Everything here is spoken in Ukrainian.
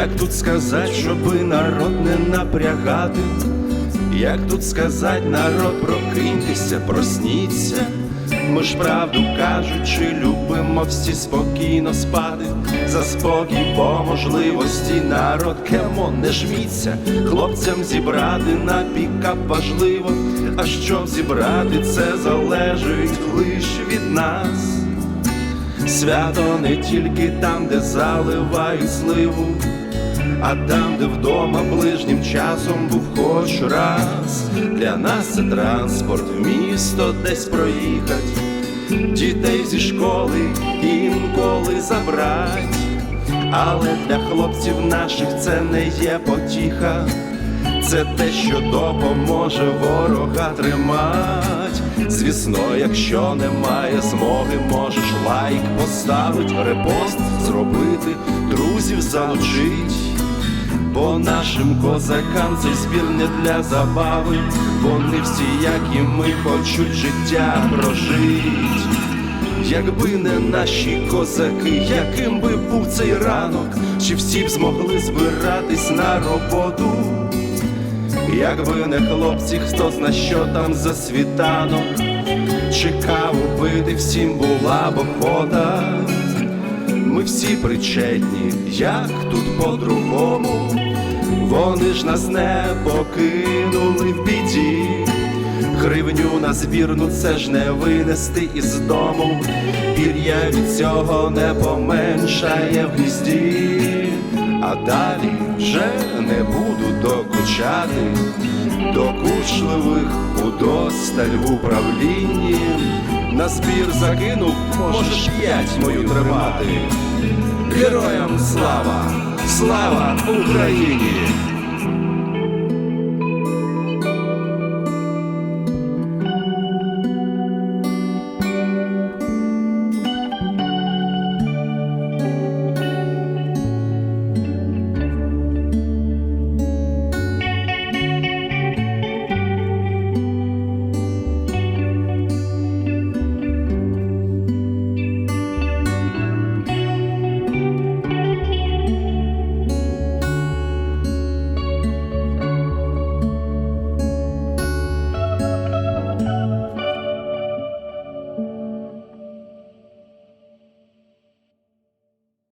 Як тут сказать, щоби народ не напрягати? Як тут сказать, народ, прокиньтеся, просніться. Ми ж правду кажучи, любимо всі спокійно спати. За спокій по можливості народ кемо не жміться, хлопцям зібрати на пікап важливо. А щоб зібрати, це залежить лиш від нас. Свято не тільки там, де заливають сливу, а там, де вдома ближнім часом був хоч раз. Для нас це транспорт в місто десь проїхать, дітей зі школи інколи забрать. Але для хлопців наших це не є потіха, це те, що допоможе ворога тримать. Звісно, якщо немає змоги, можеш лайк поставить, репост зробити, друзів залучить. Бо нашим козакам цей збір не для забави, вони всі, як і ми, хочуть життя прожить. Якби не наші козаки, яким би був цей ранок, чи всі б змогли збиратись на роботу? Якби не хлопці, хто зна, що там за світанок, чекав убити, всім була б охота. Ми всі причетні, як тут по-другому, вони ж нас не покинули в біді. Гривню на збірну це ж не винести із дому, пір'я від цього не поменшає в гнізді, а далі вже не буду докучати, докучливих удосталь в управлінні. На збір закинув, можеш п'ять мою тримати. Героям слава! Слава Україні!